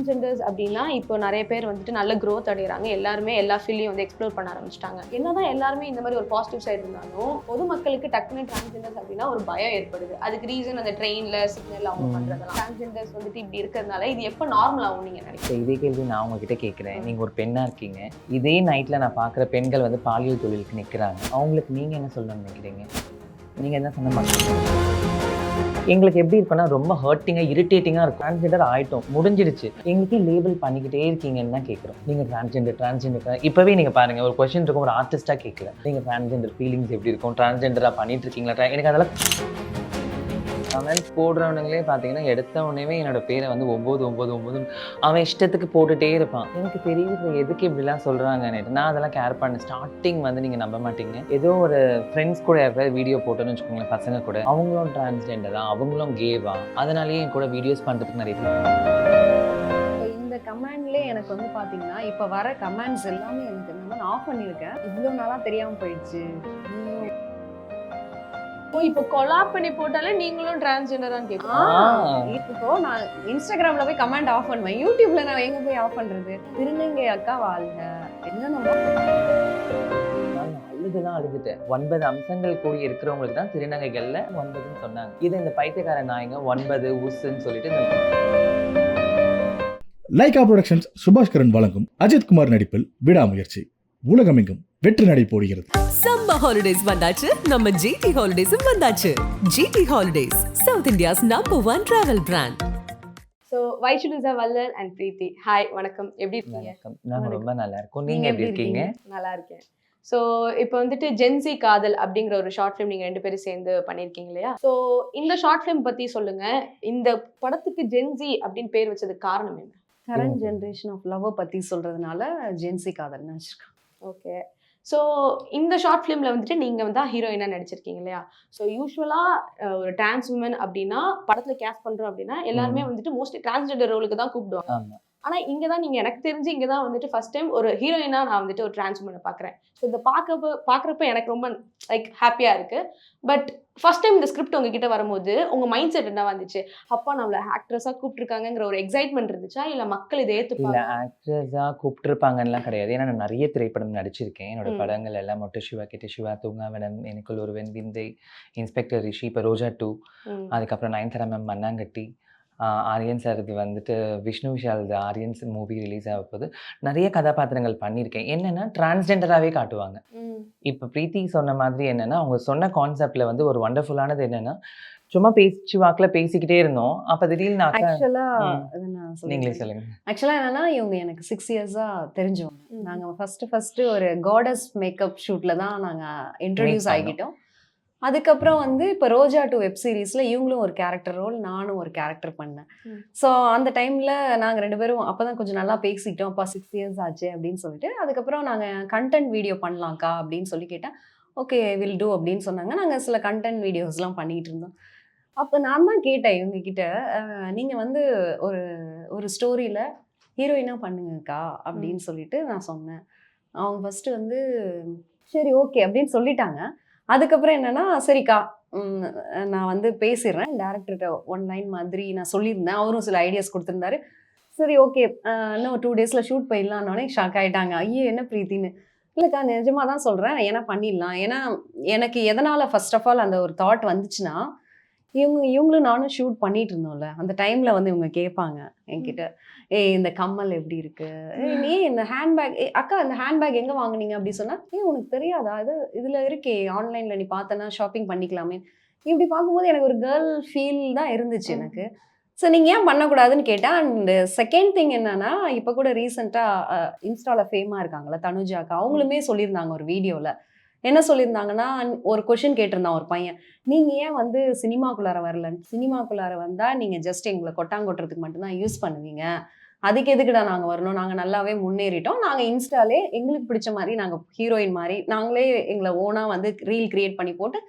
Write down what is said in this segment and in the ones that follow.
Transgenders அப்படின்னா இப்போ நிறைய பேர் வந்துட்டு நல்ல growth அடைகிறாங்க எல்லாருமே எல்லா ஃபீல்டையும் வந்து எக்ஸ்ப்ளோர் பண்ண ஆரம்பிச்சிட்டாங்க. என்னதான் எல்லாருமே இந்த மாதிரி ஒரு பாசிட்டிவ் சைடு இருந்தாலும் பொதுமக்களுக்கு டக்குனு டிரான்ஸ்ஜெண்டர்ஸ் அப்படின்னா ஒரு பயம் ஏற்படுது. அதுக்கு ரீசன் அந்த ட்ரெயினில் சிக்னல் அவங்க. பண்ணுறதெல்லாம் டிரான்ஸ்ஜெண்டர்ஸ் வந்துட்டு இப்படி இருக்கிறதுனால இது எப்போ நார்மல் ஆகும் நீங்கள் நினைக்கிறீங்க? இதே கேள்வி நான் உங்ககிட்ட கேட்குறேன். நீங்கள் ஒரு பெண்ணாக இருக்கீங்க. இதே நைட்டில் நான் பார்க்குற பெண்கள் வந்து பாலியல் தொழிலுக்கு நிற்கிறாங்க அவங்களுக்கு நீங்கள் என்ன சொல்லணும்னு நினைக்கிறீங்க? நீங்கள் என்ன சொன்ன மாட்டீங்க எங்களுக்கு எப்படி இருக்குன்னா ரொம்ப ஹர்ட்டிங்காக இரிட்டேட்டிங்காக இருக்கும். டிரான்ஸ்ஜெண்டர் ஆகிட்டோம் முடிஞ்சிடுச்சு. எங்களுக்கே லேபிள் பண்ணிக்கிட்டே இருக்கீங்கன்னு தான் கேட்குறோம் நீங்கள் டிரான்ஸ்ஜெண்டர் டிரான்ஸ்ஜெண்டர் இப்போவே நீங்கள் பாருங்கள் ஒரு கொஸ்டின் இருக்கும் ஒரு ஆர்டிஸ்ட்டாக கேட்குறேன் நீங்கள் டிரான்ஸ்ஜெண்டர் ஃபீலிங்ஸ் எப்படி இருக்கும்? டிரான்ஸ்ஜெண்டராக பண்ணிட்டு இருக்கீங்களா? எனக்கு அதெல்லாம் கமெண்ட்ஸ் போடுறவனுங்களே பார்த்தீங்கன்னா எடுத்த உடனே என்னோட பேரை வந்து ஒம்பது ஒம்பது ஒம்பது அவன் இஷ்டத்துக்கு போட்டுட்டே இருப்பான். எனக்கு தெரியுது எதுக்கு இப்படிலாம் சொல்கிறாங்கன்னு நான் அதெல்லாம் கேர் பண்ணேன் ஸ்டார்டிங் வந்து நீங்கள் நம்ப மாட்டீங்க. ஏதோ ஒரு ஃப்ரெண்ட்ஸ் கூட யாராவது வீடியோ போட்டோன்னு வச்சுக்கோங்களேன் பசங்க கூட. அவங்களும் டிரான்ஸ்ஜெண்டரா அவங்களும் கேவா அதனாலேயே என் கூட வீடியோஸ் பண்ணுறதுக்கு நிறைய இந்த கமெண்ட்லேயே எனக்கு வந்து பார்த்தீங்கன்னா இப்போ வர கமெண்ட்ஸ் எல்லாமே எனக்கு என்னன்னா நான் ஆஃப் பண்ணியிருக்கேன். இவ்வளோ நாளாக தெரியாமல் போயிடுச்சு. ஓ இப்போ கொலாப் பண்ணி போட்டாலே நீங்களும் டிரான்ஸ்ஜெண்டரான்னு ஆ. இப்போ நான் இன்ஸ்டாகிராம்ல போய் கமெண்ட் ஆஃப் பண்ணுவேன். யூடியூப்ல நான் எங்க போய் ஆஃப் பண்றது? திருநங்கை அக்கா வாழ்க. என்ன அழுதுதான் அழுதுட்டேன். ஒன்பது அம்சங்கள் கூடி இருக்கிறவங்களுக்கு தான் திருநங்கைகள்ல ஒன்பதுன்னு சொன்னாங்க. இது இந்த பைத்தியக்கார நாயங்க ஒன்பது உசுன்னு சொல்லிட்டு லைகா புரொடக்ஷன்ஸ் சுபாஷ் கரன் வழங்கும் அஜித் குமார் நடிப்பில் விடாமுயற்சி. உலகமெங்கும் வெற்றி நடை போடுகிறது. சம்மர் ஹாலிடேஸ் வந்தாச்சு நம்ம ஜிடி ஹாலிடேஸும் வந்தாச்சு. GT holidays South India's number one travel brand so வைஷுலிசா வல்லல் அண்ட் பிரீத்தி ஹாய் வணக்கம். எப்படி இருக்கீங்க? வணக்கம். ரொம்ப நல்லா இருக்கோம். நீங்க எப்படி இருக்கீங்க? நல்லா இருக்கேன். ஸோ இப்போ வந்துட்டு ஜென்சி காதல் அப்படிங்கிற ஒரு ஷார்ட் ஃபிலிம் நீங்கள் ரெண்டு பேரும் சேர்ந்து பண்ணியிருக்கீங்க இல்லையா? ஸோ இந்த ஷார்ட் ஃபிலிம் பற்றி சொல்லுங்க. இந்த படத்துக்கு ஜென்சி அப்படின்னு பேர் வச்சதுக்கு காரணம் என்ன? கரண்ட். ஜென்ரேஷன் ஆஃப் லவ் பத்தி சொல்றதுனால ஜென்சி காதல்னு வச்சிருக்கேன் ஓகே ஸோ இந்த ஷார்ட் ஃபிலிமில் வந்துட்டு நீங்கள் வந்து ஹீரோயினாக நடிச்சிருக்கீங்க இல்லையா? ஸோ யூஸ்வலாக ஒரு டிரான்ஸ் உமன் அப்படின்னா படத்தில் கேஸ்ட் பண்ணுறோம் அப்படின்னா எல்லாருமே வந்துட்டு மோஸ்ட்லி டிரான்ஸ்ஜெண்டர் ரோலுக்கு தான் கூப்பிடுவாங்க. ஆனால் இங்கே தான் நீங்கள் எனக்கு தெரிஞ்சு இங்கே தான் வந்துட்டு ஃபர்ஸ்ட் டைம் ஒரு ஹீரோயினாக நான் வந்துட்டு ஒரு டிரான்ஸ் உமனை பார்க்குறேன் ஸோ இதை பார்க்கப்ப பார்க்குறப்ப எனக்கு ரொம்ப லைக் ஹாப்பியாக இருக்குது பட் ஃபர்ஸ்ட் டைம் இந்த ஸ்கிரிப்ட் உங்ககிட்ட வரும்போது உங்கள் மைண்ட் செட் என்ன வந்துச்சு? அப்பா நம்மளை ஆக்ட்ரஸாக கூப்பிட்டுருக்காங்கங்கிற ஒரு எக்ஸைட்மெண்ட் இருந்துச்சா? இல்லை மக்கள் இதை இல்ல ஏற்றுப்பாங்க ஆக்ட்ரஸா கூப்பிட்டுருப்பாங்கலாம் கிடையாது. ஏன்னா நான் நிறைய திரைப்படம் நடிச்சிருக்கேன். என்னோட. படங்கள் எல்லாம் மொட்டை சிவா கிட்ட சிவா தூங்காவனம் எனக்குள் ஒருவன் விந்தை இன்ஸ்பெக்டர் ரிஷி இப்போ ரோஜா டூ. அதுக்கப்புறம் நயன்தாரா மேம் மண்ணாங்கட்டி. ஆஹ் ஆரியன் சார் இது வந்துட்டு Vishnu Vishal Aryans movie release ஆக போது நிறைய கதாபாத்திரங்கள் பண்ணியிருக்கேன் என்னன்னா டிரான்ஸ்ஜெண்டராகவே காட்டுவாங்க. இப்போ பிரீத்தி சொன்ன மாதிரி என்னன்னா அவங்க சொன்ன கான்செப்ட்ல வந்து ஒரு வண்டர்ஃபுல்லானது என்னன்னா சும்மா பேச்சு வாக்கில் பேசிக்கிட்டே இருந்தோம் அப்போ திடீர்னு அக்கா ஆக்சுவலா ம். நான் நீங்களே சொல்லுங்க ஆக்சுவலா என்னன்னா இவங்க எனக்கு சிக்ஸ் இயர்ஸா தெரிஞ்சவங்க ம். நாங்க ஃபர்ஸ்ட் ஃபர்ஸ்ட் ஒரு காடஸ் மேக்கப் ஷூட்ல தான் நாங்க இன்ட்ரடியூஸ். ஆகிட்டோம் அதுக்கப்புறம் வந்து இப்போ ரோஜா டூ வெப் சீரிஸ்ல இவங்களும் ஒரு கேரக்டர் ரோல் நானும் ஒரு கேரக்டர் பண்ணேன். ஸோ அந்த டைம்ல நாங்க ரெண்டு பேரும் அப்பதான் கொஞ்சம் நல்லா பேசிக்கிட்டோம். அப்பா சிக்ஸ் இயர்ஸ் ஆச்சு அப்படின்னு சொல்லிட்டு அதுக்கப்புறம் நாங்க கண்டென்ட் வீடியோ பண்ணலாம்க்கா அப்படின்னு சொல்லி கேட்டேன் ஓகே வில் டூ அப்படின்னு சொன்னாங்க. நாங்க சில கண்டென்ட் வீடியோஸ்லாம் பண்ணிட்டு இருந்தோம். அப்போ நான் தான் கேட்டேன் இவங்க கிட்ட அஹ், நீங்க வந்து ஒரு ஒரு ஸ்டோரியில ஹீரோயினா பண்ணுங்கக்கா அப்படின்னு சொல்லிட்டு நான் சொன்னேன். அவங்க ஃபர்ஸ்ட் வந்து சரி ஓகே அப்படின்னு சொல்லிட்டாங்க. அதுக்கப்புறம் என்னன்னா சரிக்கா நான் வந்து பேசிடுறேன். டேரக்டர்கிட்ட ஒன் லைன் மாதிரி நான் சொல்லியிருந்தேன். அவரும் சில ஐடியாஸ் கொடுத்துருந்தாரு. சரி ஓகே இன்னும் டூ டேஸில் ஷூட் போயிடலான்னொடனே ஷாக் ஆயிட்டாங்க. ஐயோ என்ன பிரீத்தின்னு. இல்லைக்கா நிஜமாக தான் சொல்கிறேன் ஏன்னா பண்ணிடலாம். ஏன்னா எனக்கு எதனால் ஃபர்ஸ்ட் ஆஃப் ஆல் அந்த ஒரு தாட் வந்துச்சுன்னா இவங்க இவங்களும் நானும் ஷூட் பண்ணிட்டு இருந்தோம்ல. அந்த டைமில் வந்து இவங்க கேட்பாங்க என்கிட்ட. ஏய் இந்த கம்மல் எப்படி இருக்கு? நீ இந்த ஹேண்ட்பேக் அக்கா இந்த ஹேண்ட்பேக் எங்கே வாங்குனீங்க அப்படி சொன்னா ஏய் உனக்கு தெரியாதா? இது இதில் இருக்கே ஆன்லைனில் நீ பார்த்தனா ஷாப்பிங் பண்ணிக்கலாமே. இப்படி பார்க்கும்போது எனக்கு ஒரு கேர்ள் ஃபீல் தான் இருந்துச்சு எனக்கு. ஸோ நீங்கள் ஏன் பண்ணக்கூடாதுன்னு கேட்டேன் அண்ட் செகண்ட் திங் என்னன்னா இப்போ கூட ரீசெண்டாக இன்ஸ்டாவில் ஃபேமாக இருக்காங்கல்ல தனுஜாக்கா அவங்களுமே சொல்லியிருந்தாங்க ஒரு வீடியோவில் என்ன சொல்லியிருந்தாங்கன்னா ஒரு கொஷின் கேட்டிருந்தான் ஒரு பையன். நீங்கள் ஏன் வந்து சினிமாக்குள்ளார வரலன்னு சினிமாக்குள்ளார வந்தால் நீங்கள் ஜஸ்ட் எங்களை கொட்டாங்கொட்டுறதுக்கு மட்டும்தான் யூஸ் பண்ணுவீங்க. அதுக்கு எதுக்குடா நாங்கள் வரணும்? நாங்கள் நல்லாவே முன்னேறிட்டோம். நாங்கள் இன்ஸ்டாலே எங்களுக்கு பிடிச்ச மாதிரி நாங்கள் ஹீரோயின் மாதிரி நாங்களே எங்களை ஓனாக வந்து ரீல் கிரியேட் பண்ணி போட்டு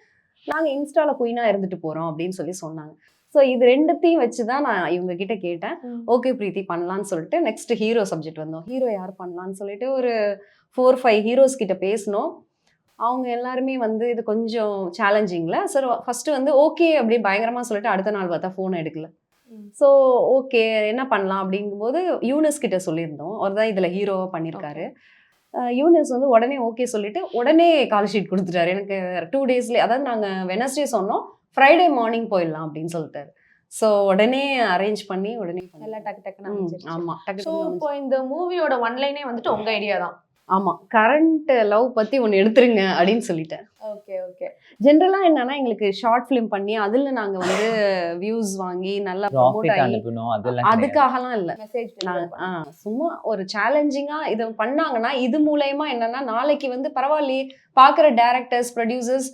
நாங்கள் இன்ஸ்டாவில் குயினாக இருந்துட்டு போகிறோம் அப்படின்னு சொல்லி சொன்னாங்க. ஸோ இது ரெண்டுத்தையும் வச்சு தான் நான் இவங்க கிட்ட கேட்டேன். ஓகே பிரீத்தி பண்ணலான்னு சொல்லிட்டு நெக்ஸ்ட் ஹீரோ சப்ஜெக்ட் வந்தோம். ஹீரோ யார் பண்ணலான்னு சொல்லிட்டு ஒரு ஃபோர் ஃபைவ் ஹீரோஸ் கிட்ட பேசினோம். அவங்க எல்லாருமே வந்து இது கொஞ்சம் சேலஞ்சிங்கில் சார் ஃபர்ஸ்ட் வந்து ஓகே அப்படி பயங்கரமாக சொல்லிட்டு அடுத்த நாள் பார்த்தா ஃபோன் எடுக்கல. ஸோ ஓகே என்ன பண்ணலாம் அப்படிங்கும்போது யூனிஸ் கிட்ட சொல்லியிருந்தோம். அவர் தான் இதில் ஹீரோவாக பண்ணியிருக்காரு யூனிஸ் வந்து உடனே ஓகே சொல்லிட்டு உடனே கால் ஷீட் கொடுத்துட்டாரு. எனக்கு டூ டேஸ்லேயே அதாவது நாங்கள் வெனஸ்டே சொன்னோம் ஃப்ரைடே மார்னிங் போயிடலாம் அப்படின்னு சொல்லிட்டாரு. ஸோ உடனே அரேஞ்ச் பண்ணி உடனே நல்லா டக்கு டக்குன்னு ம், அமைஞ்சிருச்சு. ஆமா. டக்கு ஸோ இப்போ இந்த மூவியோட ஒன்லைனே வந்துட்டு உங்க ஐடியா தான். ஆமா. கரண்ட் லவ் பத்தி ஒன்று எடுத்துருங்க அப்படின்னு சொல்லிட்டேன். ஓகே ஓகே ஜென்ரலாக என்னன்னா எங்களுக்கு ஷார்ட் ஃபிலிம் பண்ணி அதில் நாங்க வந்து வியூஸ் வாங்கி நல்லா ப்ரொமோட் ஆகி. அதுக்காகலாம் இல்லை. மெசேஜ் சும்மா ஒரு சேலஞ்சிங்கா இதை பண்ணாங்கன்னா இது மூலயமா என்னன்னா நாளைக்கு வந்து பரவாயில்லையே பார்க்குற டேரக்டர்ஸ் ப்ரொடியூசர்ஸ்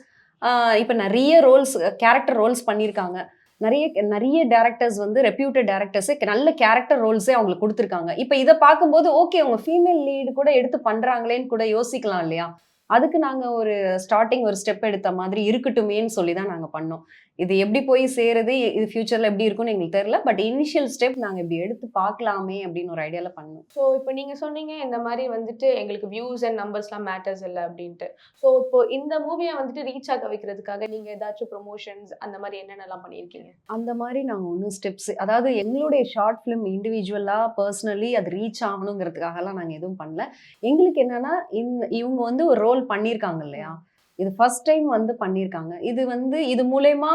இப்போ நிறைய ரோல்ஸ் கேரக்டர் ரோல்ஸ் பண்ணியிருக்காங்க. நிறைய நிறைய டேரக்டர்ஸ் வந்து ரெப்யூட்டட் டேரக்டர்ஸே நல்ல கேரக்டர் ரோல்ஸே அவங்களுக்கு கொடுத்துருக்காங்க. இப்போ இதை பார்க்கும்போது ஓகே அவங்க ஃபீமேல் லீடு கூட எடுத்து பண்ணுறாங்களேன்னு கூட யோசிக்கலாம் இல்லையா? அதுக்கு நாங்கள் ஒரு ஸ்டார்டிங் ஒரு ஸ்டெப் எடுத்த மாதிரி இருக்கட்டுமேன்னு சொல்லி தான் நாங்கள் பண்ணோம். இது எப்படி போய் சேருது இது ஃபியூச்சரில் எப்படி இருக்கும்னு எங்களுக்கு தெரியல. பட் இனிஷியல் ஸ்டெப் நாங்கள் இப்படி எடுத்து பார்க்கலாமே அப்படின்னு ஒரு ஐடியாவில் பண்ணோம். ஸோ இப்போ நீங்க சொன்னீங்க இந்த மாதிரி வந்துட்டு எங்களுக்கு வியூஸ் அண்ட் நம்பர்ஸ்லாம் மேட்டர்ஸ் இல்லை அப்படின்ட்டு. ஸோ இப்போ இந்த மூவியை வந்துட்டு ரீச் ஆக வைக்கிறதுக்காக நீங்க ஏதாச்சும் ப்ரொமோஷன்ஸ் அந்த மாதிரி என்னென்னலாம் பண்ணியிருக்கீங்க? அந்த மாதிரி நாங்கள் ஒன்றும் ஸ்டெப்ஸ் அதாவது எங்களுடைய ஷார்ட் ஃபிலிம் இண்டிவிஜுவலாக பர்சனலி அது ரீச் ஆகணுங்கிறதுக்காகலாம் நாங்கள் எதுவும் பண்ணல. எங்களுக்கு என்னன்னா இந்த இவங்க வந்து ஒரு ரோல் பண்ணியிருக்காங்க இல்லையா? இது ஃபர்ஸ்ட் டைம் வந்து பண்ணியிருக்காங்க இது வந்து இது மூலயமா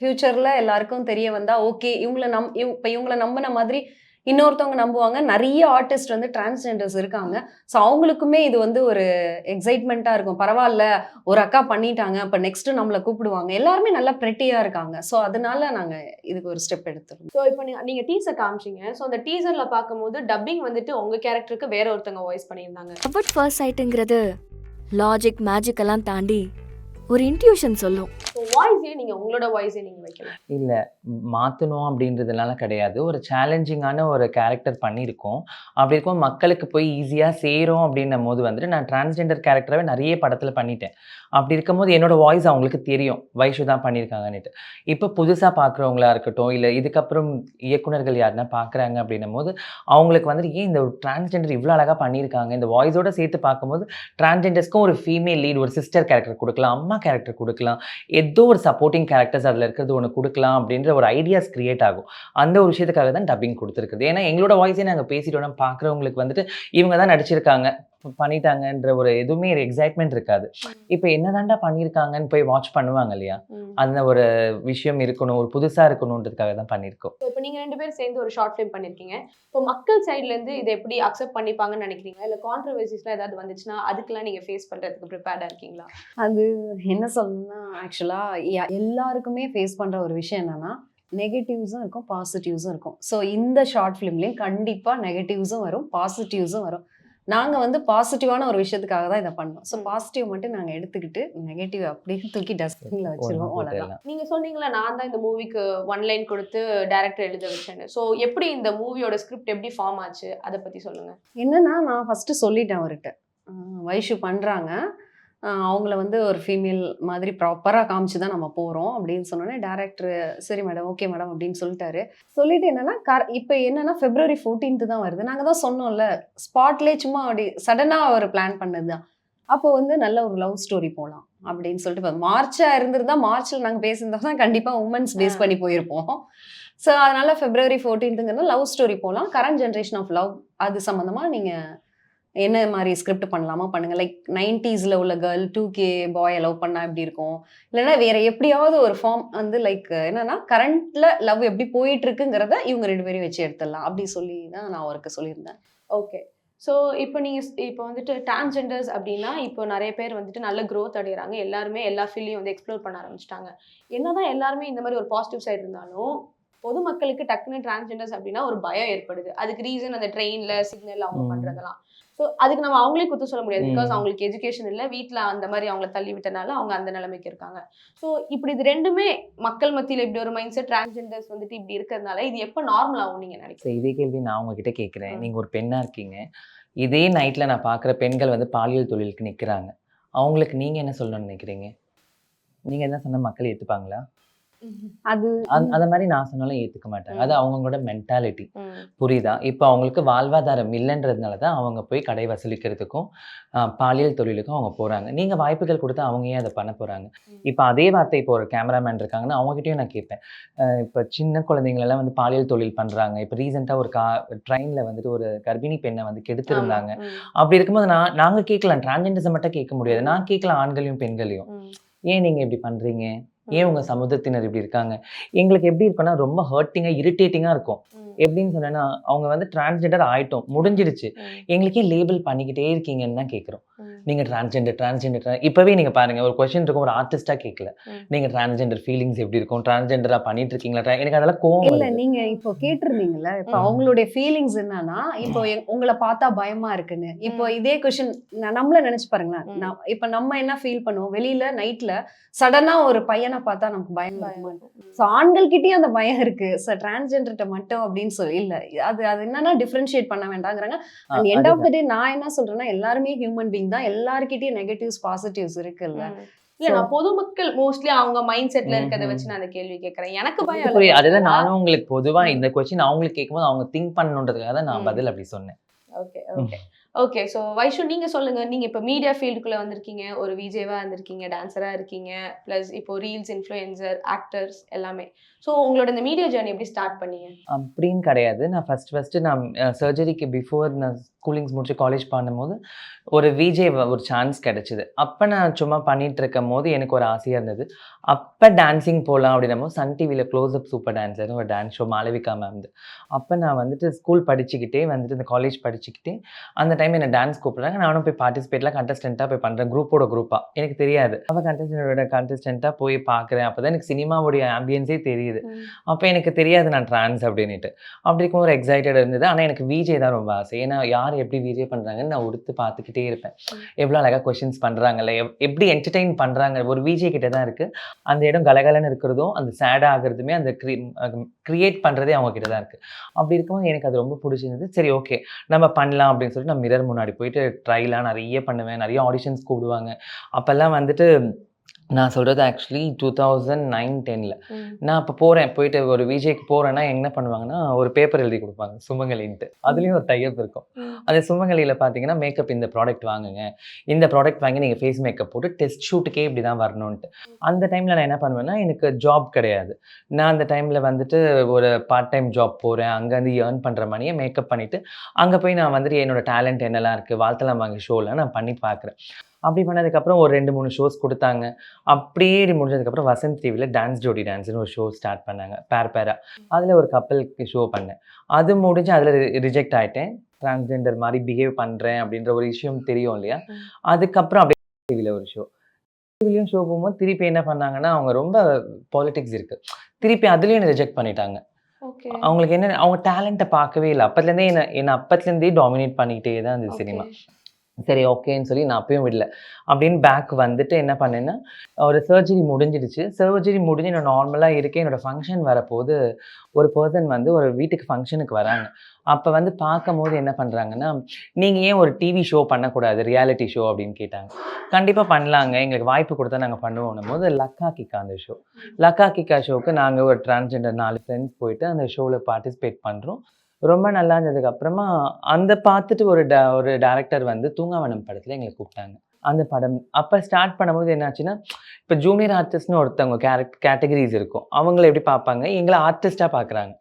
ஃப்யூச்சரில் எல்லாருக்கும் தெரிய வந்தா ஓகே இவங்கள நம் இப்போ இவங்கள நம்பின மாதிரி இன்னொருத்தவங்க நம்புவாங்க. நிறைய ஆர்டிஸ்ட் வந்து டிரான்ஸ்ஜெண்டர்ஸ் இருக்காங்க. ஸோ அவங்களுக்குமே இது வந்து ஒரு எக்ஸைட்மெண்ட்டாக இருக்கும். பரவாயில்ல ஒரு அக்கா பண்ணிட்டாங்க அப்போ நெக்ஸ்ட் நம்மளை கூப்பிடுவாங்க. எல்லாருமே நல்லா ப்ரெட்டியாக இருக்காங்க. ஸோ அதனால நாங்கள் இதுக்கு ஒரு ஸ்டெப் எடுத்துருந்தோம் ஸோ இப்போ நீங்க நீங்க டீசர் காமிச்சீங்க. ஸோ அந்த டீசர்ல பார்க்கும்போது டப்பிங் வந்துட்டு உங்க கேரக்டருக்கு வேற ஒருத்தவங்க வாய்ஸ் பண்ணியிருந்தாங்க. ஃபர்ஸ்ட் சைட்டுங்கிறது லாஜிக் மேஜிக் எல்லாம் தாண்டி ஒரு இன்ட்யூஷன் சொல்லும். வாய்ஸே நீங்க உங்களோட வாய்ஸே நீங்க வைக்கல இல்ல ம், மாத்தணும் அப்படின்றதுனால கிடையாது. ஒரு சேலஞ்சிங்கான ஒரு கேரக்டர் பண்ணியிருக்கோம். அப்படி இருக்கும் மக்களுக்கு போய் ஈஸியாக சேரும் அப்படின்னும் போது வந்துட்டு நான் டிரான்ஸ்ஜெண்டர் கேரக்டராகவே நிறைய படத்தில் பண்ணிட்டேன். அப்படி இருக்கும்போது என்னோட வாய்ஸ் அவங்களுக்கு தெரியும். வைஷு தான் பண்ணியிருக்காங்கன்னுட்டு. இப்போ புதுசாக பார்க்குறவங்களா இருக்கட்டும் இல்லை இதுக்கப்புறம் இயக்குனர்கள் யாருன்னா பார்க்குறாங்க அப்படின்னும் போது அவங்களுக்கு வந்துட்டு ஏன் இந்த டிரான்ஸ்ஜெண்டர் இவ்வளோ அழகாக பண்ணியிருக்காங்க. இந்த வாய்ஸோட சேர்த்து பார்க்கும்போது டிரான்ஸ்ஜெண்டர்ஸ்க்கும் ஒரு ஃபீமேல் லீட் ஒரு சிஸ்டர் கேரக்டர் கொடுக்கலாம். அம்மா கேரக்டர் கொடுக்கலாம். ஏதோ ஒரு சப்போர்ட்டிங் கேரக்டர்ஸ் அதில் இருக்கிறது ஒன்று கொடுக்கலாம் அப்படின்ற ஒரு ஐடியாஸ் கிரியேட் ஆகும். அந்த ஒரு விஷயத்துக்காக தான் டப்பிங் கொடுத்துருக்குது. ஏன்னா எங்களோட வாய்ஸே நாங்கள் பேசிட்டோம்னா பார்க்குறவங்களுக்கு வந்துட்டு இவங்க தான் நடிச்சிருக்காங்க பண்ணிட்டாங்கன்ற ஒரு எதுவுமே ஒரு எக்ஸைட்மெண்ட் இருக்காது. இப்போ என்னதான்டா பண்ணியிருக்காங்கன்னு போய் வாட்ச் பண்ணுவாங்க இல்லையா? அந்த ஒரு விஷயம் இருக்கணும் ஒரு புதுசாக இருக்கணுன்றதுக்காக தான் பண்ணியிருக்கோம். இப்போ நீங்க ரெண்டு பேரும் சேர்ந்து ஒரு ஷார்ட் ஃபிலிம் பண்ணிருக்கீங்க. இப்போ மக்கள் சைட்ல இருந்து இதை எப்படி அக்செப்ட் பண்ணிப்பாங்கன்னு நினைக்கிறீங்க இல்ல கான்ட்ரவர்சிஸ்லாம் ஏதாவது வந்துச்சுன்னா அதுக்கெல்லாம் நீங்க ஃபேஸ் பண்றதுக்கு ப்ரிப்பேர்டா இருக்கீங்களா? அது என்ன சொல்லணும்னா ஆக்சுவலாக எல்லாருக்குமே ஃபேஸ் பண்ணுற ஒரு விஷயம் என்னன்னா நெகட்டிவ்ஸும் இருக்கும் பாசிட்டிவ்ஸும் இருக்கும். ஸோ இந்த ஷார்ட் ஃபிலிம்லேயும் கண்டிப்பாக நெகட்டிவ்ஸும் வரும் பாசிட்டிவ்ஸும் வரும். நாங்கள் வந்து பாசிட்டிவான ஒரு விஷயத்துக்காக தான் இதை பண்ணோம். ஸோ பாசிட்டிவ் மட்டும் நாங்கள் எடுத்துக்கிட்டு நெகட்டிவ் அப்படியே தூக்கி டஸ்ட்பினில் வச்சிருவோம் அவ்வளோதான் நீங்க சொன்னீங்களா நான் தான் இந்த மூவிக்கு ஒன் லைன் கொடுத்து டேரக்டர் எழுத வச்சேன்னு. ஸோ எப்படி இந்த மூவியோட ஸ்கிரிப்ட் எப்படி ஃபார்ம் ஆச்சு? அதை பத்தி சொல்லுங்க. என்னன்னா நான் ஃபஸ்ட்டு சொல்லிட்டேன் அவர்கிட்ட. வைஷு பண்ணுறாங்க அவங்கள வந்து ஒரு ஃபீமேல் மாதிரி ப்ராப்பராக காமிச்சு தான் நம்ம போகிறோம் அப்படின்னு சொன்னோன்னே டேரக்டர் சரி மேடம் ஓகே மேடம் அப்படின்னு சொல்லிட்டாரு. சொல்லிட்டு என்னன்னா கர இப்போ என்னன்னா ஃபெப்ரவரி 14th தான் வருது. நாங்கள் தான் சொன்னோம்ல ஸ்பாட்லேயே சும்மா அப்படி சடனாக அவர் பிளான் பண்ணது தான். அப்போ வந்து நல்ல ஒரு லவ் ஸ்டோரி போகலாம் அப்படின்னு சொல்லிட்டு மார்ச்சாக இருந்திருந்தா மார்ச்சில் நாங்கள் பேசியிருந்தா தான் கண்டிப்பாக உமன்ஸ் பேஸ் பண்ணி போயிருப்போம். ஸோ அதனால ஃபெப்ரவரி ஃபோர்டீன்த்துங்கிறது லவ் ஸ்டோரி போகலாம் கரண்ட் ஜென்ரேஷன் ஆஃப் லவ் அது சம்மந்தமாக நீங்கள் என்ன மாதிரி ஸ்கிரிப்ட் பண்ணலாமா பண்ணுங்க. லைக் நைன்டிஸில் உள்ள girl two K boy love பண்ணா எப்படி இருக்கும்? இல்லைன்னா வேற எப்படியாவது ஒரு ஃபார்ம் வந்து லைக் என்னன்னா கரண்ட்ல லவ் எப்படி போயிட்டு இருக்குங்கிறத இவங்க ரெண்டு பேரும் வச்சு எடுத்துடலாம். அப்படி சொல்லி தான் நான் அவருக்கு சொல்லியிருந்தேன். ஓகே ஸோ இப்போ நீங்க ஸ்- இப்போ வந்துட்டு டிரான்ஸ்ஜெண்டர்ஸ் அப்படின்னா இப்போ நிறைய பேர் வந்துட்டு நல்ல growth அடைகிறாங்க எல்லாருமே எல்லா ஃபீல்டையும் வந்து எக்ஸ்ப்ளோர் பண்ண ஆரம்பிச்சிட்டாங்க. என்னதான் எல்லாருமே இந்த மாதிரி ஒரு பாசிட்டிவ் சைடு இருந்தாலும் பொதுமக்களுக்கு டக்குன்னு டிரான்ஸ்ஜெண்டர்ஸ் அப்படின்னா ஒரு பயம் ஏற்படுது. அதுக்கு ரீசன் அந்த ட்ரெயின்ல சிக்னல் அவங்க ம். ஸோ அதுக்கு நம்ம அவங்களே குத்து சொல்ல முடியாது. பிகாஸ். அவங்களுக்கு எஜுகேஷன் இல்லை வீட்டில் அந்த மாதிரி அவங்கள தள்ளி விட்டனால அவங்க அந்த நிலைமைக்கு இருக்காங்க. ஸோ இப்படி இது ரெண்டுமே மக்கள் மத்தியில் இப்படி ஒரு மைண்ட் செட் டிரான்ஸ்ஜெண்டர்ஸ் வந்துட்டு இப்படி இருக்கிறதுனால இது எப்போ நார்மல் ஆகும் நீங்க நினைக்கிறீங்க? இதே கேள்வி நான் உங்ககிட்ட கேட்குறேன். நீங்கள் ஒரு பெண்ணாக இருக்கீங்க. இதே நைட்டில் நான் பார்க்குற பெண்கள் வந்து பாலியல் தொழிலுக்கு நிற்கிறாங்க அவங்களுக்கு நீங்கள் என்ன சொல்லணும்னு நினைக்கிறீங்க? நீங்கள் என்ன சொன்ன மக்கள் ஏற்றுப்பாங்களா அது அந்த மாதிரி நான் சொன்னாலும் ஏற்றுக்க மாட்டாங்க அது அவங்களோட மென்டாலிட்டி. புரியுதா? இப்போ அவங்களுக்கு வாழ்வாதாரம் இல்லைன்றதுனால தான் அவங்க போய் கடை வசூலிக்கிறதுக்கும் பாலியல் தொழிலுக்கும் அவங்க போகிறாங்க நீங்கள் வாய்ப்புகள் கொடுத்தா அவங்க ஏன் அதை பண்ண போகிறாங்க இப்போ அதே வார்த்தை இப்போ ஒரு கேமராமேன் இருக்காங்கன்னா அவங்ககிட்டயும் நான் கேட்பேன். இப்போ சின்ன குழந்தைங்களெல்லாம் வந்து பாலியல் தொழில் பண்ணுறாங்க இப்போ ரீசெண்டாக ஒரு கா ட்ரெயினில் வந்துட்டு ஒரு கர்ப்பிணி பெண்ணை வந்து கெடுத்திருந்தாங்க. அப்படி இருக்கும்போது நான் நாங்கள் கேட்கலாம். டிரான்ஜெண்டர்ஸை மட்டும் கேட்க முடியாது. நான் கேட்கலாம் ஆண்களையும் பெண்களையும். ஏன் நீங்கள் இப்படி பண்ணுறீங்க ஏன் உங்கள் சமூகத்தினர் இப்படி இருக்காங்க? எங்களுக்கு எப்படி இருக்குன்னா ரொம்ப ஹர்ட்டிங்காக இரிட்டேட்டிங்காக இருக்கும். எப்படின்னு சொன்னேன்னா அவங்க வந்து டிரான்ஸ்ஜெண்டர் ஆயிட்டோம் முடிஞ்சிடுச்சு. ம். எங்களுக்கே லேபிள் பண்ணிக்கிட்டே இருக்கீங்கன்னு தான் கேட்குறோம். நீங்கள் டிரான்ஸ்ஜெண்டர் டிரான்ஸ்ஜெண்டர் இப்போவே நீங்கள் பாருங்கள் ஒரு கொஸ்டின் இருக்கும் ஒரு ஆர்டிஸ்ட்டாக கேட்கல. நீங்கள் டிரான்ஸ்ஜெண்டர் ஃபீலிங்ஸ் எப்படி இருக்கும்? டிரான்ஸ்ஜெண்டராக பண்ணிட்டு இருக்கீங்களா எனக்கு அதெல்லாம் கோவம் இல்ல வருது. நீங்க இப்போ கேட்டிருந்தீங்கல்ல இப்போ. அவங்களுடைய ஃபீலிங்ஸ் என்னன்னா இப்போ உங்களை பார்த்தா பயமா இருக்குன்னு. இப்போ இதே கொஸ்டின் நம்மள நினைச்சு பாருங்களேன். இப்போ நம்ம என்ன ஃபீல் பண்ணுவோம்? வெளியில நைட்ல சடனா ஒரு பையனை பார்த்தா நமக்கு பயம் இருக்குமா? ஸோ ஆண்கள்கிட்டயும் அந்த பயம் இருக்கு. ஸோ டிரான்ஸ்ஜெண்டர்கிட்ட மட்டும் அப்படின்னு சொல்லி இல்ல அது அது என்னன்னா டிஃபரன்ஷியேட் பண்ண வேண்டாங்கிறாங்க and end of. The day நான் என்ன சொல்றேன்னா எல்லாருமே ஹியூமன் பீங் தான் எல்லாருக்கிட்டையும் நெகட்டிவ்ஸ் பாசிட்டிவ்ஸ் இருக்குல்ல. இல்ல நான் பொதுமக்கள் மோஸ்ட்லி அவங்க மைண்ட் செட்ல இருக்கதை ம்ஹும். வச்சு நான் அந்த கேள்வி கேட்கறேன் எனக்கு பயம். அதுதான் நானும் உங்களுக்கு பொதுவா. இந்த கொஸ்டின் அவங்களுக்கு கேட்கும்போது அவங்க திங்க் பண்ணணுன்றதுக்காக தான் நான். பதில் அப்படி சொன்னேன் okay okay okay so Vaishu நீங்கள் சொல்லுங்கள் நீங்கள் இப்போ மீடியா ஃபீல்டுக்குள்ளே வந்திருக்கீங்க. ஒரு விஜேவாக இருந்திருக்கீங்க டான்ஸராக இருக்கீங்க ப்ளஸ் இப்போ ரீல்ஸ் இன்ஃப்ளூயன்சர் ஆக்டர்ஸ் எல்லாமே. ஸோ உங்களோட இந்த மீடியா ஜேர்னி எப்படி ஸ்டார்ட் பண்ணீங்க? அப்படின்னு கிடையாது. நான் ஃபர்ஸ்ட் ஃபஸ்ட்டு நான் சர்ஜரிக்கு பிஃபோர் நான் ஸ்கூலிங்ஸ் முடிச்சு காலேஜ் பண்ணும்போது ஒரு விஜே ஒரு சான்ஸ் கிடைச்சிது. அப்போ நான் சும்மா பண்ணிட்டு இருக்கும் போது எனக்கு ஒரு ஆசையாக இருந்தது. அப்போ டான்ஸிங் போகலாம் அப்படின்னும் போது சன் டிவியில் க்ளோஸ்அப் சூப்பர் டான்ஸர்னு ஒரு டான்ஸ் ஷோ மாளவிகா மேம் அப்போ நான் வந்துட்டு ஸ்கூல் படிச்சுக்கிட்டே வந்துட்டு இந்த காலேஜ் படிச்சுக்கிட்டே அந்த டைம் என்னை டான்ஸ் கூப்பிட்றாங்க நானும் போய் பார்ட்டிசிபேட்லாம் கண்டஸ்டண்ட்டாக போய் பண்ணுறேன் குரூப்போட குரூப்பாக எனக்கு தெரியாது. அவள் கண்டஸ்டன்டோட கண்டஸ்டண்ட்டாக போய் பார்க்குறேன். அப்போ தான் எனக்கு சினிமாவுடைய ஆம்பியன்ஸே தெரியுது. அப்போ எனக்கு தெரியாது நான் ட்ரான்ஸ் அப்படின்ட்டு அப்படி இருக்கும் ஒரு எக்ஸைட்டட் இருந்தது. ஆனால் எனக்கு விஜே தான் ரொம்ப ஆசை. ஏன்னா யார் எப்படி விஜே பண்ணுறாங்கன்னு நான் உடுத்து பார்த்துக்கிட்டே இருப்பேன். எவ்வளோ அழகாக கொஷின்ஸ் பண்ணுறாங்கல்ல எப்படி என்டர்டெயின் பண்ணுறாங்க ஒரு விஜே கிட்ட தான் இருக்குது அந்த இடம் கலகலன்னு இருக்கிறதும் அந்த சேடாக ஆகுறதுமே அந்த க்ரி க்ரியேட் பண்ணுறதே அவங்க கிட்ட தான் இருக்குது அப்படி இருக்கும்போது எனக்கு அது ரொம்ப பிடிச்சிருந்தது. சரி ஓகே நம்ம பண்ணலாம் அப்படின்னு சொல்லிட்டு நான் மிரர் முன்னாடி போயிட்டு ட்ரைலாம் நிறைய பண்ணுவேன். நிறைய ஆடிஷன்ஸ் கூப்பிடுவாங்க அப்போல்லாம் வந்துட்டு நான் சொல்கிறது ஆக்சுவலி டூ தௌசண்ட் நைன் டெனில் நான் இப்போ போகிறேன் போயிட்டு ஒரு விஜய்க்கு போகிறேன்னா என்ன பண்ணுவாங்கன்னா ஒரு பேப்பர் எழுதி கொடுப்பாங்க சுமங்கலின்ட்டு. அதுலேயும் ஒரு டைப் இருக்கும். அந்த சுமங்கலியில் பார்த்தீங்கன்னா மேக்கப் இந்த ப்ராடக்ட் வாங்குங்க. இந்த ப்ராடக்ட் வாங்கி நீங்கள் ஃபேஸ் மேக்கப் போட்டு டெஸ்ட் ஷூட்டுக்கே இப்படி தான் வரணுன்ட்டு அந்த டைமில் நான் என்ன பண்ணுவேன்னா எனக்கு ஜாப் கிடையாது. நான் அந்த டைமில் வந்துட்டு ஒரு பார்ட் டைம் ஜாப் போகிறேன் அங்கேருந்து ஏர்ன் பண்ணுற மணியை மேக்கப் பண்ணிவிட்டு அங்கே போய் நான் வந்துட்டு என்னோட டேலண்ட் என்னெல்லாம் இருக்குது வாழ்த்தலாம் வாங்க ஷோவில் நான் பண்ணி பார்க்குறேன். அப்படி பண்ணதுக்கப்புறம் ஒரு ரெண்டு மூணு ஷோஸ் கொடுத்தாங்க. அப்படியே முடிஞ்சதுக்கப்புறம் வசந்த் டிவியில் டான்ஸ் ஜோடி டான்ஸ்னு ஒரு ஷோ ஸ்டார்ட் பண்ணாங்க. பேர் பேரா அதில் ஒரு கப்பலுக்கு ஷோ பண்ணேன். அது முடிஞ்சு அதில் ரிஜெக்ட் ஆகிட்டேன் டிரான்ஸ்ஜெண்டர் மாதிரி பிஹேவ் பண்ணுறேன் அப்படின்ற ஒரு விஷயம் தெரியும் இல்லையா. அதுக்கப்புறம் அப்படியே டிவியில் ஒரு ஷோ டிவிலையும் ஷோ போகும்போது திருப்பி என்ன பண்ணாங்கன்னா அவங்க ரொம்ப பாலிடிக்ஸ் இருக்குது திருப்பி அதுலேயும் என்னை ரிஜெக்ட் பண்ணிட்டாங்க. அவங்களுக்கு என்ன அவங்க டேலண்ட்டை பார்க்கவே இல்லை. அப்பத்துலேருந்தே என்ன என்னை அப்பத்துலேருந்தே டாமினேட் பண்ணிக்கிட்டே தான் இருந்தது சினிமா. சரி ஓகேன்னு சொல்லி நான் அப்பயும் விடல. அப்படின்னு பேக் வந்துட்டு என்ன பண்ணேன்னா ஒரு சர்ஜரி முடிஞ்சிடுச்சு. சர்ஜரி முடிஞ்சு நான் நார்மலாக இருக்கேன். என்னோட ஃபங்க்ஷன் வரப்போது ஒரு பர்சன் வந்து ஒரு வீட்டுக்கு ஃபங்க்ஷனுக்கு வராங்க. அப்போ வந்து பார்க்கும்போது என்ன பண்ணுறாங்கன்னா நீங்கள் ஏன் ஒரு டிவி ஷோ பண்ணக்கூடாது ரியாலிட்டி ஷோ அப்படின்னு கேட்டாங்க. கண்டிப்பாக பண்ணலாங்க. எங்களுக்கு வாய்ப்பு கொடுத்தா நாங்கள் பண்ணுவோம் போது லக்கா கிக்கா அந்த ஷோ லக்கா கிக்கா ஷோக்கு நாங்கள் ஒரு டிரான்ஸ்ஜெண்டர் நாலு ஃப்ரெண்ட்ஸ் போயிட்டு அந்த ஷோவில் பார்ட்டிசிபேட் பண்ணுறோம் ரொம்ப நல்லா இருந்ததுக்கு அப்புறமா அந்த பார்த்துட்டு ஒரு ட ஒரு டேரக்டர் வந்து தூங்காவனம் படத்தில் எங்களை கூப்பிட்டாங்க. அந்த படம் அப்போ ஸ்டார்ட் பண்ணும்போது என்னாச்சுன்னா இப்போ ஜூனியர் ஆர்டிஸ்ட்னு ஒருத்தவங்க கேரக்ட் கேட்டகரிஸ் இருக்கும். அவங்கள எப்படி பார்ப்பாங்க? எங்களை ஆர்டிஸ்ட்டாக பார்க்குறாங்க.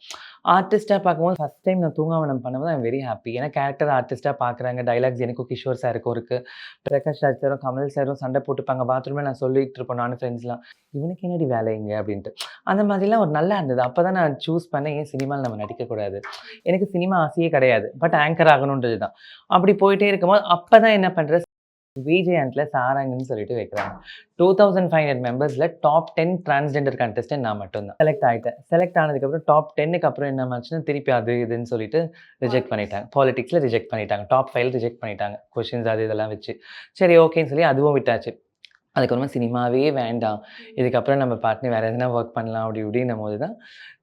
ஆர்டிஸ்ட்டாக பார்க்கும்போது ஃபஸ்ட் டைம் நான் தூங்காவனம் பண்ணும்போது ஐம் வெரி ஹாப்பி ஏன்னா கேரக்டர் ஆர்டிஸ்ட்டாக பார்க்குறாங்க. டைலாக்ஸ் எனக்கும் கிஷோர் சாருக்கும் இருக்குது பிரகாஷ் ராஜ் சாரும் கமல் சாரும் சண்டை போட்டுப்பாங்க. பாத்ரூமில் நான் சொல்லிட்டு இருப்போம் நானும் ஃப்ரெண்ட்ஸ்லாம் இவனுக்கு என்னடி வேலைங்க அப்படின்ட்டு. அந்த மாதிரிலாம் ஒரு நல்லா இருந்தது. அப்போ தான் நான் சூஸ் பண்ணேன். ஏன் சினிமாவில் நம்ம நடிக்கக்கூடாது? எனக்கு சினிமா ஆசையே கிடையாது. பட் ஆங்கர் ஆகணுன்றது தான் அப்படி போயிட்டே இருக்கும்போது அப்போ தான் என்ன பண்ணுற விஜயாண்ட்ல சாராங்கன்னு சொல்லிட்டு வைக்கிறாங்க. டூ தௌசண்ட் ஃபைவ் ஹண்ட்ரட் மெம்பர்ஸில் டாப் டென் டிரான்ஸ்ஜெண்டர் கண்டஸ்டன்ட் நான் மட்டும்தான். செலக்ட் ஆகிட்டேன் செலக்ட் ஆனதுக்கப்புறம் டாப் டென்னுக்கு அப்புறம் என்ன ஆச்சுன்னா திருப்பி அது இதுன்னு சொல்லிட்டு ரிஜெக்ட் பண்ணிட்டாங்க. பாலிடிக்ஸில் ரிஜெக்ட் பண்ணிட்டாங்க. டாப் ஃபைவ் ரிஜெக்ட் பண்ணிட்டாங்க. கொஷின்ஸ் அது இதெல்லாம் வச்சு. சரி ஓகேன்னு சொல்லி அதுவும் விட்டாச்சு. அதுக்கப்புறமா சினிமாவே வேண்டாம். இதுக்கப்புறம் நம்ம பாட்டுன்னு வேறு எதனா ஒர்க் பண்ணலாம் அப்படி இப்படின்னும் போது தான்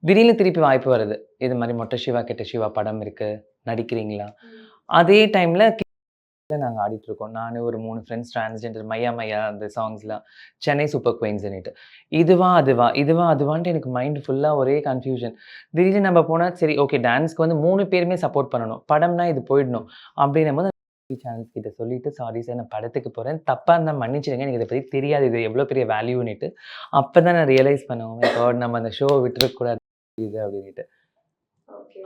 திடீர்னு திருப்பி வாய்ப்பு வருது. இது மாதிரி மொட்டை சிவா கெட்ட சிவா படம் இருக்குது நடிக்கிறீங்களா? அதே டைமில் நாங்கள் ஆடிட்டு இருக்கோம் நான் ஒரு மூணு ஃப்ரெண்ட்ஸ் டிரான்ஸ்ஜெண்டர் மையா மையா அந்த சாங்ஸ்லாம் சென்னை சூப்பர் குயின்ஸ்னுட்டு இதுவா அதுவா இதுவா அதுவான்ட்டு எனக்கு மைண்ட் ஃபுல்லாக ஒரே கன்ஃபியூஷன் திடீர்னு நம்ம போனால் சரி ஓகே டான்ஸ்க்கு வந்து மூணு பேருமே சப்போர்ட் பண்ணணும். படம்னா இது போயிடணும். அப்படின்னும் போது சேனல்ஸ் கிட்ட சொல்லிட்டு சாரி சார் நான் படத்துக்கு போகிறேன் தப்பாக இருந்தால் மன்னிச்சிடுங்க. எனக்கு இதை பற்றி தெரியாது. இது எவ்வளோ பெரிய வேல்யூன்னுட்டு அப்போ தான் நான் ரியலைஸ் பண்ணுவோம் நம்ம அந்த ஷோ விட்டுறக்கூடாது. இது அப்படின்ட்டு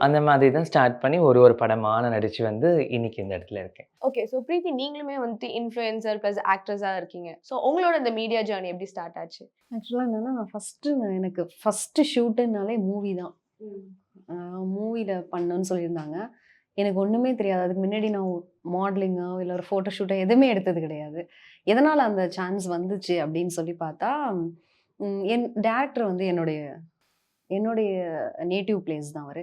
அந்த மாதிரி தான் ஸ்டார்ட் பண்ணி ஒரு ஒரு படமாக நான் நடிச்சு வந்து இன்னைக்கு இந்த இடத்துல இருக்கேன். ஓகே ஸோ பிரீத்தி நீங்களுமே வந்துட்டு இன்ஃப்ளூயன்சர் ப்ளஸ் ஆக்ட்ரஸாக இருக்கீங்க. ஸோ உங்களோட இந்த மீடியா ஜேர்னி எப்படி ஸ்டார்ட் ஆச்சு? ஆக்சுவலாக என்னன்னா ஃபஸ்ட்டு எனக்கு ஃபஸ்ட்டு ஷூட்டுனாலே மூவி தான். மூவியில் பண்ணணும்னு சொல்லியிருந்தாங்க. எனக்கு ஒன்றுமே தெரியாது. அதுக்கு முன்னாடி நான் மாடலிங்கோ இல்லை ஒரு ஃபோட்டோ ஷூட்டோ எதுவுமே எடுத்தது கிடையாது. எதனால் அந்த சான்ஸ் வந்துச்சு அப்படின்னு சொல்லி பார்த்தா என் டேரக்டர் வந்து என்னுடைய என்னுடைய நேட்டிவ் பிளேஸ் தான் அவர்.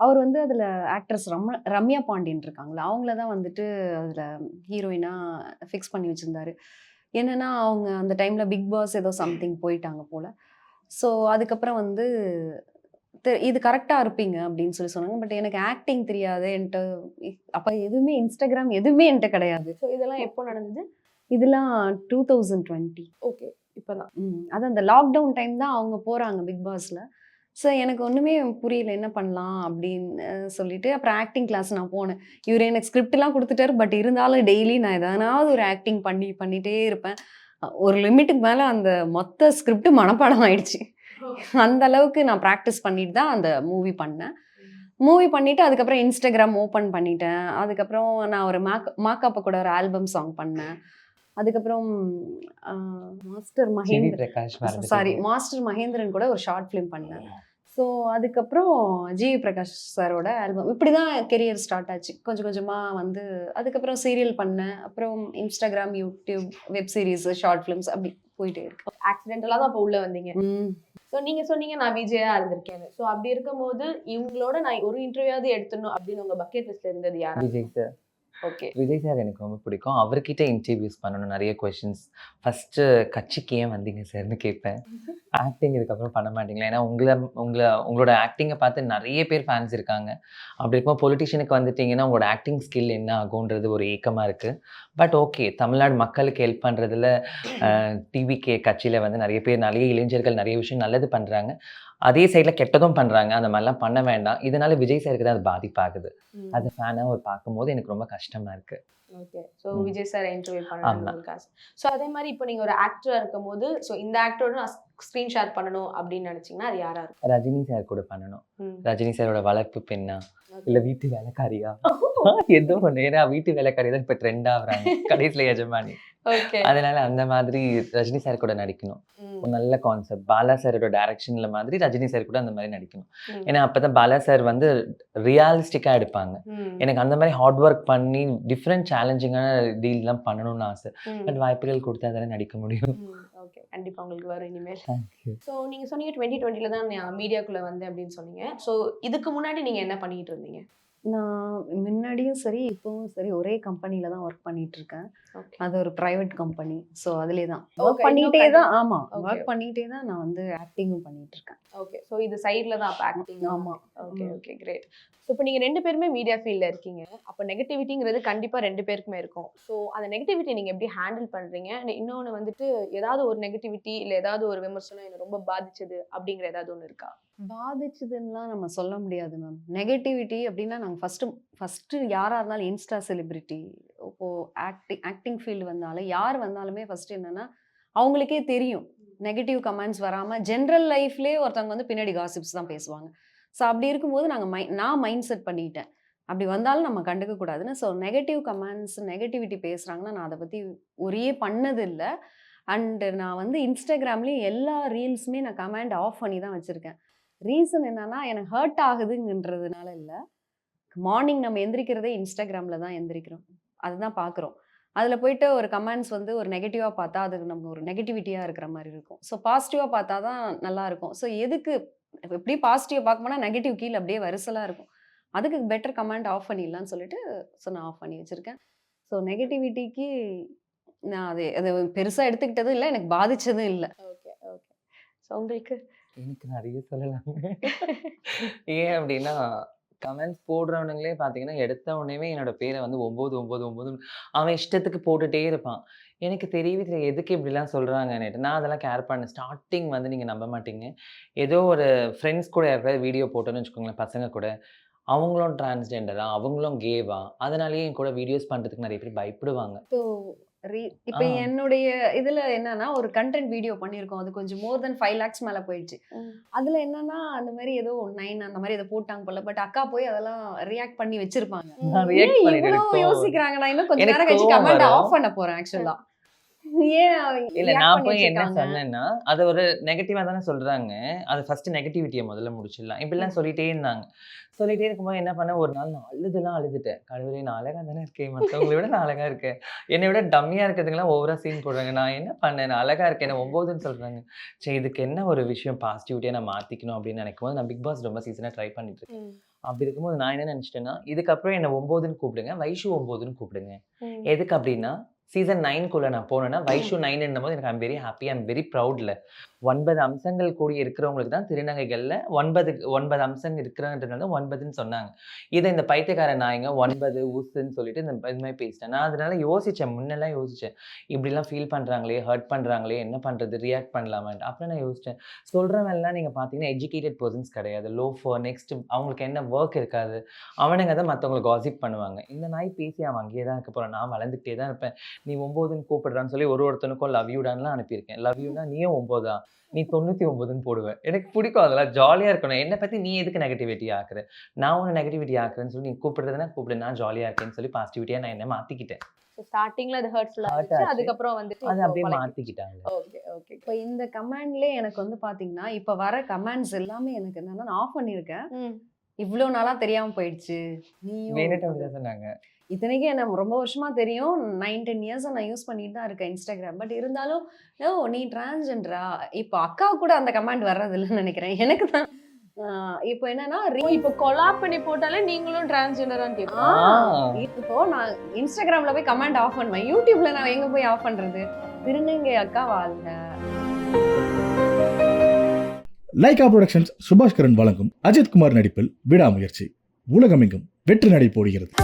அவர் வந்து அதில் ஆக்ட்ரஸ் ரம் ரம்யா பாண்டியன் இருக்காங்களா? அவங்கள தான் வந்துட்டு அதில் ஹீரோயினாக ஃபிக்ஸ் பண்ணி வச்சுருந்தாரு. என்னன்னா அவங்க அந்த டைமில் பிக் பாஸ் ஏதோ சம்திங் போயிட்டாங்க போல். ஸோ அதுக்கப்புறம் வந்து இது கரெக்டாக இருப்பீங்க அப்படின்னு சொல்லி சொன்னாங்க. பட் எனக்கு ஆக்டிங் தெரியாது. என்கிட்ட அப்போ எதுவுமே இன்ஸ்டாகிராம் எதுவுமே என்கிட்ட கிடையாது. ஸோ இதெல்லாம் எப்போ நடந்தது? இதெல்லாம் டூ தௌசண்ட் டுவெண்ட்டி ஓகே இப்போ தான் அது அந்த லாக்டவுன் டைம் தான் அவங்க போகிறாங்க பிக் பாஸில் ஸோ எனக்கு ஒன்றுமே புரியல. என்ன பண்ணலாம் அப்படின்னு சொல்லிட்டு அப்புறம் ஆக்டிங் கிளாஸ் நான் போனேன். இவர் எனக்கு ஸ்கிரிப்ட்லாம் கொடுத்துட்டாரு. பட் இருந்தாலும் டெய்லி நான் எதனாவது ஒரு ஆக்டிங் பண்ணி பண்ணிகிட்டே இருப்பேன். ஒரு லிமிட்டுக்கு மேலே அந்த மொத்த ஸ்கிரிப்ட் மனப்பாடம் ஆயிடுச்சு. அந்த அளவுக்கு நான் ப்ராக்டிஸ் பண்ணிட்டு தான் அந்த மூவி பண்ணேன். மூவி பண்ணிட்டு அதுக்கப்புறம் இன்ஸ்டாகிராம் ஓப்பன் பண்ணிட்டேன். அதுக்கப்புறம் நான் ஒரு மேக் மாக்காப்ப கூட ஒரு ஆல்பம் சாங் பண்ணேன். அதுக்கப்புறம் மாஸ்டர் ஜிவி மகேந்திர பிரகாஷ் மறந்துட்டீங்க. சாரி மாஸ்டர் மகேந்திரன் கூட ஒரு ஷார்ட் ஃபிலிம் பண்ணேன். ஸோ அதுக்கப்புறம் ஜிவி பிரகாஷ் சாரோட ஆல்பம் இப்படி தான் கெரியர் ஸ்டார்ட் ஆச்சு. கொஞ்சம் கொஞ்சமாக வந்து அதுக்கப்புறம் சீரியல் பண்ணேன். அப்புறம் Instagram YouTube web series short films அப்படி போயிட்டே இருக்கு. ஆக்சிடென்டலாக தான் அப்போ உள்ளே வந்தீங்க. ஸோ நீங்கள் சொன்னீங்க நான் விஜயா இருந்திருக்கேன்னு ஸோ அப்படி இருக்கும்போது இவங்களோட நான் ஒரு இன்டர்வியூவாவது எடுத்துடணும் அப்படின்னு உங்கள் பக்கெட் லிஸ்ட்ல இருந்தது யாரா? Vijay sir okay. Vijay sir எனக்கு ரொம்ப பிடிக்கும். அவர்கிட்ட இன்டர்வியூஸ் பண்ணணும் நிறைய கொஷின்ஸ் ஃபஸ்ட்டு கட்சிக்கு ஏன் வந்தீங்க சார்னு கேட்பேன். ஆக்டிங் இதுக்கப்புறம் பண்ண மாட்டீங்களா? ஏன்னா உங்களை உங்களை உங்களோட ஆக்டிங்கை பார்த்து நிறைய பேர் ஃபேன்ஸ் இருக்காங்க. அப்படி இருக்கும்போது பொலிட்டிஷியனுக்கு வந்துட்டீங்கன்னா உங்களோட ஆக்டிங் ஸ்கில் என்ன ஆகுன்றது ஒரு ஏக்கமாக இருக்குது பட் ஓகே தமிழ்நாடு மக்களுக்கு ஹெல்ப் பண்ணுறதுல டிவிகே கட்சியில் வந்து நிறைய பேர் நிறைய இளைஞர்கள் நிறைய விஷயம் நல்லது பண்ணுறாங்க அதே சைடில் கெட்டதும் பண்ணுறாங்க அந்த மாதிரிலாம் பண்ண வேண்டாம். இதனால விஜய் சாருக்கு தான் அது பாதிப்பாகுது. அது ஃபேனாக ஒரு பார்க்கும்போது எனக்கு ரொம்ப கஷ்டமாக இருக்குது okay so. Vijay sir interview. பண்ணணும் ஆசை. ஸோ அதே மாதிரி இப்போ நீங்கள் ஒரு ஆக்டராக இருக்கும் போது ஸோ இந்த ஆக்டரோட நான் ஸ்க்ரீன் ஷேர் பண்ணணும் அப்படின்னு நினச்சிங்கன்னா அது யாரா இருக்கும்? ரஜினி சார் கூட பண்ணணும். ரஜினி சாரோட வளர்ப்பு பெண்ணா? இல்ல வீட்டு வேலைக்காரியா? ஏதோ ஒண்ணு. ஏன்னா வீட்டு வேலைக்காரி தான் இப்ப ட்ரெண்ட் ஆகுறாங்க. கடைசியில எஜமானி. அதனால அந்த மாதிரி ரஜினி சார் கூட நடிக்கணும். ஒரு நல்ல கான்செப்ட் பாலா சாரோட டைரக்ஷன்ல மாதிரி ரஜினி சார் கூட அந்த மாதிரி நடிக்கணும். ஏன்னா அப்பதான் பாலா சார் வந்து ரியாலிஸ்டிக்கா எடுப்பாங்க. எனக்கு அந்த மாதிரி ஹார்ட் ஒர்க் பண்ணி டிஃப்ரெண்ட் சேலஞ்சிங்கான டீல்லாம் பண்ணணும்னு ஆசை. பட் வாய்ப்புகள் கொடுத்தா தானே நடிக்க முடியும். ஓகே கண்டிப்பா உங்களுக்கு வரும் இனிமேல். ஸோ நீங்க சொன்னீங்க டுவெண்ட்டி டுவெண்ட்டில தான் மீடியாக்குள்ள வந்தேன் அப்படின்னு சொன்னீங்க. ஸோ இதுக்கு முன்னாடி நீங்க என்ன பண்ணிட்டு இருந்தீங்க? நான் முன்னாடியும் சரி இப்பவும் சரி ஒரே கம்பெனில தான் ஒர்க் பண்ணிட்டு இருக்கேன் அது ஒரு பிரைவேட் கம்பெனி ஸோ அதுலேயே தான். ஒர்க் பண்ணிட்டே இன்னும் தான் ஆமா Okay, ஒர்க். பண்ணிட்டே தான் நான் வந்து ஆக்டிங்கும் பண்ணிட்டு இருக்கேன் ஓகே ஸோ இது சைடில் தான் அப்போ ஆக்டிங் ஆமா. ஓகே. ஓகே கிரேட் ஸோ இப்போ நீங்கள் ரெண்டு பேருமே மீடியா ஃபீல்டில் இருக்கீங்க. அப்போ நெகட்டிவிட்டிங்கிறது கண்டிப்பாக ரெண்டு பேருக்குமே இருக்கும். ஸோ அந்த நெகட்டிவிட்டி நீங்கள் எப்படி ஹேண்டில் பண்ணுறீங்க இன்னொன்று வந்துட்டு ஏதாவது ஒரு நெகட்டிவிட்டி இல்லை ஏதாவது ஒரு விமர்சனம் என்னை ரொம்ப பாதிச்சது அப்படிங்கிற ஏதாவது ஒன்று இருக்கா? பாதிச்சதுன்னுலாம் நம்ம சொல்ல முடியாது மேம் நெகட்டிவிட்டி அப்படின்னா நாங்கள் ஃபஸ்ட்டு ஃபஸ்ட்டு யாராக இருந்தாலும் இன்ஸ்டா செலிபிரிட்டி இப்போது ஆக்டிங் ஆக்டிங் ஃபீல்டு வந்தாலும் யார் வந்தாலுமே ஃபஸ்ட்டு என்னென்னா அவங்களுக்கே தெரியும். நெகட்டிவ் கமெண்ட்ஸ் வராமல் ஜென்ரல் லைஃப்லேயே ஒருத்தவங்க வந்து பின்னாடி காசிப்ஸ் தான் பேசுவாங்க. ஸோ அப்படி இருக்கும்போது நாங்கள் மை நான் மைண்ட் செட் பண்ணிக்கிட்டேன் அப்படி வந்தாலும் நம்ம கண்டுக்க கூடாதுன்னு ஸோ நெகட்டிவ் கமெண்ட்ஸ் நெகட்டிவிட்டி பேசுகிறாங்கன்னா நான் அதை பற்றி ஒரே பண்ணதில்லை. அண்டு நான் வந்து இன்ஸ்டாகிராம்லேயும் எல்லா ரீல்ஸுமே நான் கமெண்ட் ஆஃப் பண்ணி தான் வச்சுருக்கேன். ரீசன் என்னன்னா எனக்கு ஹர்ட் ஆகுதுங்கன்றதுனால இல்லை. மார்னிங் நம்ம எந்திரிக்கிறதே இன்ஸ்டாகிராமில் தான் எந்திரிக்கிறோம். அதுதான் பார்க்குறோம் அதில் போயிட்டு ஒரு கமெண்ட்ஸ் வந்து ஒரு நெகட்டிவாக பார்த்தா அது நம்ம ஒரு நெகட்டிவிட்டியாக இருக்கிற மாதிரி இருக்கும். ஸோ பாசிட்டிவாக பார்த்தா தான் நல்லாயிருக்கும் ஸோ எதுக்கு எப்படி பாசிட்டிவாக பார்க்கணும்னா நெகட்டிவ் கீழே அப்படியே வரிசலாக இருக்கும். அதுக்கு பெட்டர் கமெண்ட் ஆஃப் பண்ணிடலாம்னு சொல்லிட்டு ஸோ நான் ஆஃப் பண்ணி வச்சுருக்கேன். ஸோ நெகட்டிவிட்டிக்கு நான் அது அது பெருசாக எடுத்துக்கிட்டதும் இல்லை எனக்கு பாதித்ததும் இல்லை. ஓகே ஓகே ஸோ உங்களுக்கு எனக்கு நிறைய சொல்லலாம் ஏன் அப்படின்னா கமெண்ட்ஸ் போடுறவனுங்களே பார்த்தீங்கன்னா எடுத்த உடனே என்னோட பேரை வந்து ஒம்பது ஒம்பது ஒம்பது அவன் இஷ்டத்துக்கு போட்டுட்டே இருப்பான். எனக்கு தெரியவே எதுக்கு இப்படிலாம் சொல்கிறாங்கன்னுட்டு நான் அதெல்லாம் கேர் பண்ணேன் ஸ்டார்டிங் வந்து நீங்கள் நம்ப மாட்டீங்க. ஏதோ ஒரு ஃப்ரெண்ட்ஸ் கூட யாருக்காவது வீடியோ போட்டோன்னு வச்சுக்கோங்களேன் பசங்க கூட. அவங்களும் டிரான்ஸ்ஜெண்டரா அவங்களும் கேவா அதனாலேயே என் கூட வீடியோஸ் பண்ணுறதுக்கு நிறைய பேர் பயப்படுவாங்க. ஸோ இப்போ. என்னுடைய இதுல என்னன்னா ஒரு கண்டென்ட் வீடியோ பண்ணியிருக்கோம். அது கொஞ்சம் மோர் தென் ஃபைவ் லேக்ஸ் மேல போயிடுச்சு. அதுல என்னன்னா அந்த மாதிரி ஏதோ நைன் அந்த மாதிரி ஏதோ போட்டாங்க போல. பட் அக்கா போய் அதெல்லாம் ரியாக்ட் பண்ணி வச்சிருப்பாங்க. நான் react ஏன் பண்ணிட்டு இவ்வளோ எனக்கு கோவம் யோசிக்கிறாங்க. நான் இன்னும் கொஞ்ச நேரம் கழிச்சு கமெண்ட். ஆஃப் பண்ண போறேன் ஆக்சுவலா இல்ல நான் பண்ணி போய் என்ன? சொன்னேன்னா அது ஒரு நெகட்டிவா தானே சொல்றாங்க. அது ஃபர்ஸ்ட் நெகட்டிவிட்டியை முதல்ல முடிச்சிடலாம். இப்படிலாம் சொல்லிட்டே இருந்தாங்க. சொல்லிட்டே இருக்கும்போது என்ன பண்ணேன்? ஒரு நாள் நான் அழுதுலாம் அழுதுட்டேன். கடவுளே நான் அழகா தானே இருக்கேன். மற்றவங்களை விட நான் அழகா இருக்கேன். என்னை விட டம்மியா இருக்கிறதுங்களாம் ஓவரா சீன் போடுறாங்க. நான் என்ன பண்ணேன்? நான் அழகா இருக்கேன். என்ன ஒம்போதுன்னு சொல்றாங்க. சரி இதுக்கு என்ன ஒரு விஷயம்? பாசிட்டிவிட்டியா நான் மாத்திக்கணும் அப்படின்னு நினைக்கும் போது நான் பிக் பாஸ் ரொம்ப சீசனா ட்ரை பண்ணிட்டு இருக்கேன். அப்படி இருக்கும்போது நான் என்ன நினைச்சிட்டேன்னா இதுக்கப்புறம் என்ன ஒம்போதுன்னு கூப்பிடுங்க. வைஷு ஒம்போதுன்னு கூப்பிடுங்க. எதுக்கு அப்படின்னா சீசன் நைன்குள்ளே நான் போனேன்னா வைஷு நைன் போது எனக்கு I'm very happy I'm very ப்ரௌடில் ஒன்பது அம்சங்கள் கூடி இருக்கிறவங்களுக்கு தான் திருநங்கைகளில் ஒன்பது ஒன்பது அம்சங்கள் இருக்கிறன்றதுனால ஒன்பதுன்னு சொன்னாங்க. இதை இந்த பைத்தியக்கார நாயங்க ஒன்பது ஊசுன்னு சொல்லிட்டு இந்த இது மாதிரி பேசிட்டேன். நான் அதனால யோசித்தேன் முன்னெல்லாம் யோசித்தேன் இப்படிலாம் ஃபீல் பண்ணுறாங்களே ஹர்ட் பண்ணுறாங்களே என்ன பண்ணுறது ரியாக்ட் பண்ணலாமான்ட்டு. அப்புறம் நான் யோசித்தேன் சொல்கிறவங்கலாம் நீங்கள் பார்த்தீங்கன்னா எஜுகேட்டட் பர்சன்ஸ் கிடையாது. லோ ஃபர் நெக்ஸ்ட் அவங்களுக்கு என்ன ஒர்க் இருக்காது. அவனுங்க தான் மற்றவங்களை காசிப் பண்ணுவாங்க. இந்த நாய் பேசி அவன் அங்கேயே தான் இருக்க போகிறான் நான் வளர்ந்துக்கிட்டே தான் இருப்பேன். நீ ஒம்போதுன்னு கூப்பிடுறான்னு சொல்லி ஒரு ஒருத்தனுக்கும் லவ் யூடான்லாம் அனுப்பியிருக்கேன். லவ் யூனா நீயும் ஒம்போதா? நீ தொண்ணூற்றி ஒம்போதுன்னு போடுவேன் எனக்கு பிடிக்கும் அதெல்லாம். ஜாலியாக இருக்கணும். என்னை பற்றி நீ எதுக்கு நெகட்டிவிட்டி ஆக்குற? நான் உன்னை நெகட்டிவிட்டி ஆக்குறேன்னு சொல்லி நீ கூப்பிடுறதுனா கூப்பிடு. நான் ஜாலியாக இருக்கேன்னு சொல்லி பாசிட்டிவிட்டியாக நான் என்ன மாற்றிக்கிட்டேன் ஸ்டார்டிங்ல அது ஆச்சு. அதுக்கப்புறம் வந்துட்டு அது அப்படியே மாற்றிக்கிட்டாங்க ஓகே ஓகே. இப்போ இந்த கமெண்ட்லேயே எனக்கு வந்து பாத்தீங்கன்னா இப்போ வர கமெண்ட்ஸ் எல்லாமே எனக்கு என்னன்னா நான் ஆஃப் பண்ணியிருக்கேன். ம். இவ்வளோ நாளா தெரியாம போயிடுச்சு. தான் சொன்னாங்க. இத்தனைக்கும் எனக்கு ரொம்ப வருஷமா தெரியும். நைன் டென் இயர்ஸ் நான் யூஸ் பண்ணிட்டு தான் இருக்கேன் இன்ஸ்டாகிராம் பட் இருந்தாலும் ஓ நீ டிரான்ஸ்ஜெண்டரா இப்போ அக்கா கூட அந்த கமெண்ட் வர்றதில்லைன்னு நினைக்கிறேன். எனக்கு தான். இப்போ என்னன்னா இப்போ கொலாப் பண்ணி போட்டாலே நீங்களும் டிரான்ஸ்ஜெண்டரான்னு கேட்போம் இப்போ நான் இன்ஸ்டாகிராம்ல போய் கமெண்ட் ஆஃப் பண்ணுவேன் யூடியூப்ல நான் எங்க போய் ஆஃப் பண்றது? திருநங்கை அக்கா வாழ்க. லைகா புரொடக்ஷன்ஸ் சுபாஷ்கரன் வழங்கும் அஜித்குமார் நடிப்பில் விடாமுயற்சி. உலகமெங்கும் வெற்றி நடை போடுகிறது.